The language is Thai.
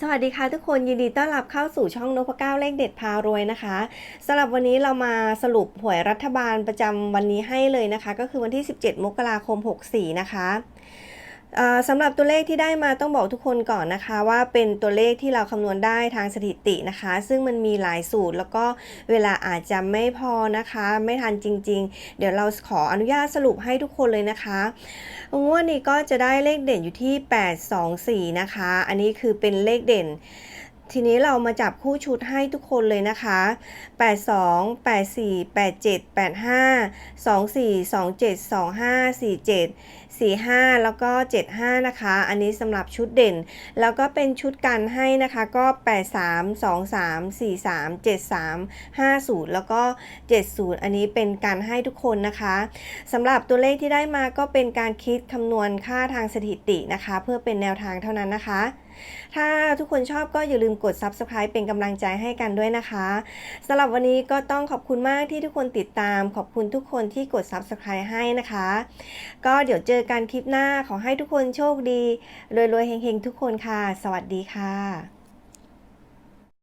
สวัสดีค่ะทุกคนยินดีต้อนรับเข้าสู่ช่องนพเก้าเลขเด็ดพารวยนะคะสำหรับวันนี้เรามาสรุปหวยรัฐบาลประจำวันนี้ให้เลยนะคะ ก็คือวันที่ 17 มกราคม 64 นะคะ สำหรับตัวเลขที่ได้มาต้องบอกทุกคนก่อนนะคะ ว่าเป็นตัวเลขที่เราคำนวณได้ทางสถิตินะคะ ซึ่งมันมีหลายสูตรแล้วก็เวลาอาจจะไม่พอนะคะ ไม่ทันจริง ๆ เดี๋ยวเราขออนุญาตสรุปให้ทุกคนเลยนะคะงวดนี้ก็จะได้เลขเด่นอยู่ที่ 824 นะคะ อันนี้คือเป็นเลขเด่น ทีนี้เรามาจับคู่ชุดให้ทุกคนเลยนะคะ 82 84 87 85 24 27 25 47 45 แล้วก็ 75 นะคะ อันนี้สำหรับชุดเด่น แล้วก็เป็นชุดกันให้นะคะ ก็ 83 23 43 73 50 แล้วก็ 70 อันนี้เป็นการให้ทุกคนนะคะสำหรับตัวเลขที่ได้มาก็เป็นการคิดคำนวณค่าทางสถิตินะคะ เพื่อเป็นแนวทางเท่านั้นนะคะ ถ้าทุกคนชอบก็อย่าลืมกด subscribe เป็นกำลังใจให้กันด้วยนะคะสำหรับวันนี้ก็ต้องขอบคุณมากที่ทุกคนติดตาม ขอบคุณทุกคนที่กด subscribe ให้นะคะ ก็เดี๋ยวเจอกันคลิปหน้าขอให้ทุกคนโชคดีรวยๆเฮงๆทุกคนค่ะ สวัสดีค่ะ